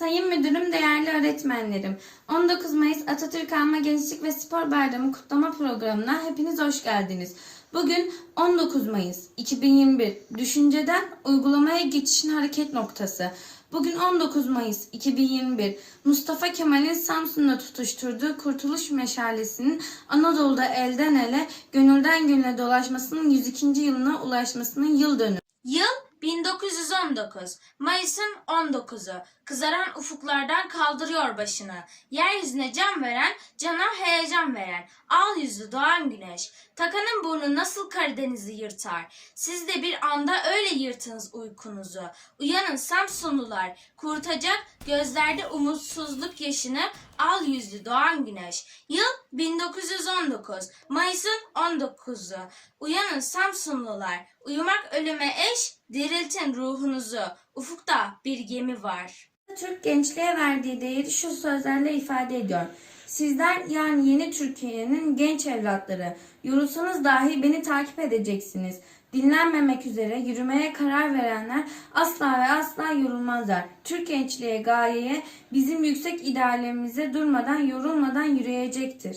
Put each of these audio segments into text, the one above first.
Sayın Müdürüm, değerli öğretmenlerim. 19 Mayıs Atatürk Anma Gençlik ve Spor Bayramı kutlama programına hepiniz hoş geldiniz. Bugün 19 Mayıs 2021 düşünceden uygulamaya geçişin hareket noktası. Bugün 19 Mayıs 2021 Mustafa Kemal'in Samsun'da tutuşturduğu Kurtuluş Meşalesi'nin Anadolu'da elden ele, gönülden gönüle dolaşmasının 102. yılına ulaşmasının yıl dönümü. Yıl 1919. Mayıs'ın 19'u. Kızaran ufuklardan kaldırıyor başını. Yeryüzüne can veren, cana heyecan veren. Al yüzlü doğan güneş. Takanın burnu nasıl Karadeniz'i yırtar. Siz de bir anda öyle yırtınız uykunuzu. Uyanın Samsunlular. Kurutacak gözlerde umutsuzluk yaşını. Al yüzlü doğan güneş. Yıl 1919. Mayıs'ın 19'u. Uyanın Samsunlular. Uyumak ölüme eş, diriltin ruhunuzu. Ufukta bir gemi var. Türk gençliğe verdiği değeri şu sözlerle ifade ediyor. Sizler yani yeni Türkiye'nin genç evlatları, yorulsanız dahi beni takip edeceksiniz. Dinlenmemek üzere yürümeye karar verenler asla ve asla yorulmazlar. Türk gençliğe gayeye, bizim yüksek ideallerimize durmadan, yorulmadan yürüyecektir.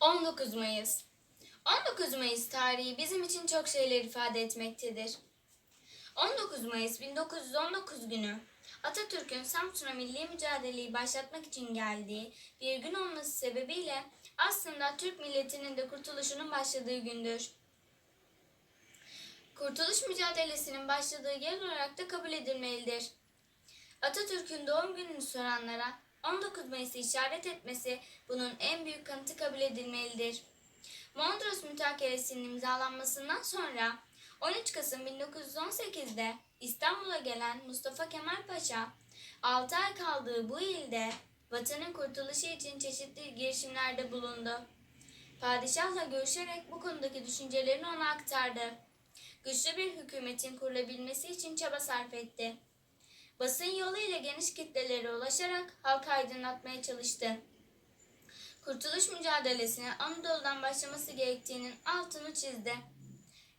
19 Mayıs 19 Mayıs tarihi bizim için çok şeyler ifade etmektedir. 19 Mayıs 1919 günü Atatürk'ün Samsun'a milli mücadeleyi başlatmak için geldiği bir gün olması sebebiyle aslında Türk milletinin de kurtuluşunun başladığı gündür. Kurtuluş mücadelesinin başladığı yer olarak da kabul edilmelidir. Atatürk'ün doğum gününü soranlara 19 Mayıs'ı işaret etmesi bunun en büyük kanıtı kabul edilmelidir. Mondros Mütakeresi'nin imzalanmasından sonra 13 Kasım 1918'de İstanbul'a gelen Mustafa Kemal Paşa 6 ay kaldığı bu ilde vatanın kurtuluşu için çeşitli girişimlerde bulundu. Padişahla görüşerek bu konudaki düşüncelerini ona aktardı. Güçlü bir hükümetin kurulabilmesi için çaba sarf etti. Basın yoluyla geniş kitlelere ulaşarak halkı aydınlatmaya çalıştı. Kurtuluş mücadelesine Anadolu'dan başlaması gerektiğinin altını çizdi.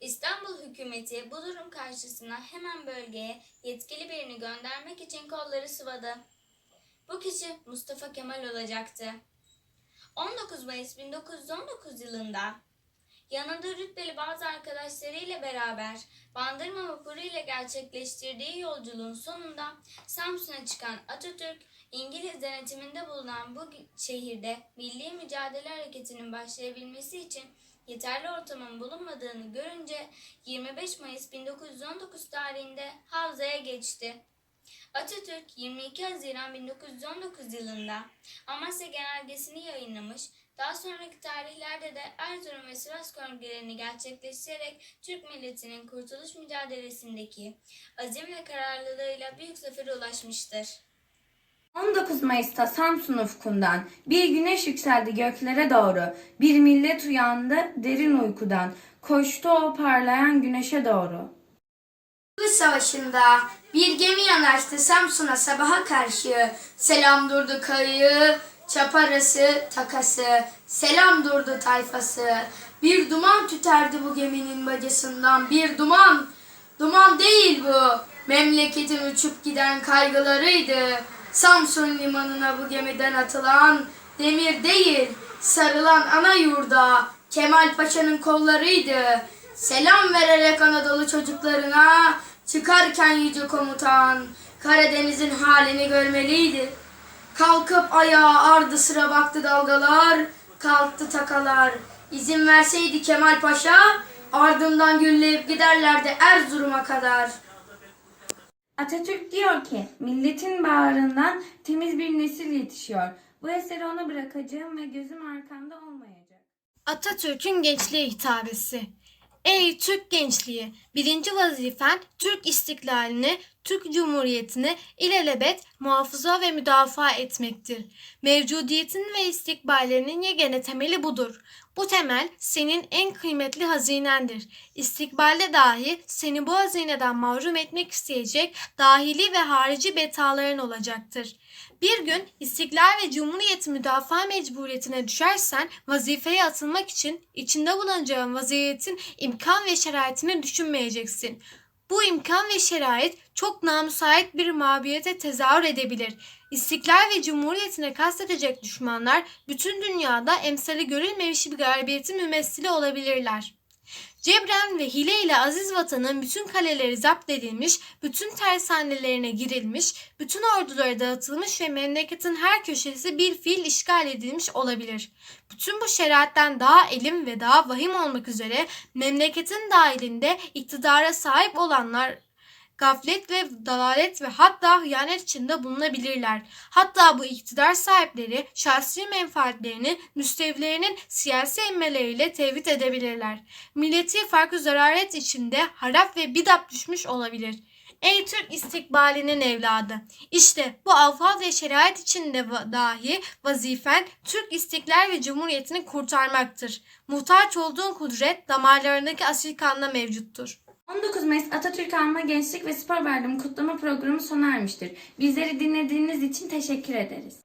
İstanbul hükümeti bu durum karşısında hemen bölgeye yetkili birini göndermek için kolları sıvadı. Bu kişi Mustafa Kemal olacaktı. 19 Mayıs 1919 yılında yanında rütbeli bazı arkadaşlarıyla beraber Bandırma vapuru ile gerçekleştirdiği yolculuğun sonunda Samsun'a çıkan Atatürk, İngiliz denetiminde bulunan bu şehirde milli mücadele hareketinin başlayabilmesi için yeterli ortamın bulunmadığını görünce 25 Mayıs 1919 tarihinde Havza'ya geçti. Atatürk 22 Haziran 1919 yılında Amasya Genelgesi'ni yayınlamış, daha sonraki tarihlerde de Erzurum ve Sivas kongrelerini gerçekleştirerek Türk milletinin kurtuluş mücadelesindeki azim ve kararlılığıyla büyük zafere ulaşmıştır. 19 Mayıs'ta Samsun ufkundan bir güneş yükseldi göklere doğru. Bir millet uyandı derin uykudan. Koştu o parlayan güneşe doğru. Kıbrıs Savaşı'nda bir gemi yanaştı Samsun'a sabaha karşı. Selam durdu kayığı, çaparası, takası. Selam durdu tayfası. Bir duman tüterdi bu geminin bacasından. Bir duman, duman değil bu. Memleketin uçup giden kaygılarıydı. Samsun limanına bu gemiden atılan demir değil, sarılan ana yurda Kemal Paşa'nın kollarıydı. Selam vererek Anadolu çocuklarına çıkarken yüce komutan Karadeniz'in halini görmeliydi. Kalkıp ayağa ardı sıra baktı dalgalar, kalktı takalar. İzin verseydi Kemal Paşa ardından gülleyip giderlerdi Erzurum'a kadar. Atatürk diyor ki milletin bağrından temiz bir nesil yetişiyor. Bu eseri ona bırakacağım ve gözüm arkamda olmayacak. Atatürk'ün gençliğe hitabesi. Ey Türk gençliği! Birinci vazifen Türk istiklalini, Türk Cumhuriyeti'ni ilelebet muhafaza ve müdafaa etmektir. Mevcudiyetin ve istikballerinin yegane temeli budur. Bu temel senin en kıymetli hazinendir. İstikbalde dahi seni bu hazineden mahrum etmek isteyecek dahili ve harici betaların olacaktır. Bir gün istiklal ve cumhuriyet müdafaa mecburiyetine düşersen vazifeye atılmak için içinde bulunacağın vaziyetin imkan ve şeraitini düşünmeyeceksin. Bu imkan ve şerait çok namüsait bir mağlubiyete tezahür edebilir. İstiklal ve cumhuriyetine kastedecek düşmanlar bütün dünyada emsali görülmemiş bir galibiyetin mümessili olabilirler. Cebren ve hile ile aziz vatanın bütün kaleleri zapt edilmiş, bütün tersanelerine girilmiş, bütün orduları dağıtılmış ve memleketin her köşesi bir fiil işgal edilmiş olabilir. Bütün bu şeriatten daha elim ve daha vahim olmak üzere memleketin dahilinde iktidara sahip olanlar gaflet ve dalalet ve hatta hıyanet içinde bulunabilirler. Hatta bu iktidar sahipleri şahsi menfaatlerini müstevlerinin siyasi emmeleriyle tevhid edebilirler. Milleti farklı zararet içinde harap ve bidap düşmüş olabilir. Ey Türk istikbalinin evladı! İşte bu alfaz ve şeriat içinde dahi vazifen Türk istiklal ve cumhuriyetini kurtarmaktır. Muhtaç olduğun kudret damarlarındaki asil kanla mevcuttur. 19 Mayıs Atatürk Anma Gençlik ve Spor Bayramı kutlama programı sona ermiştir. Bizleri dinlediğiniz için teşekkür ederiz.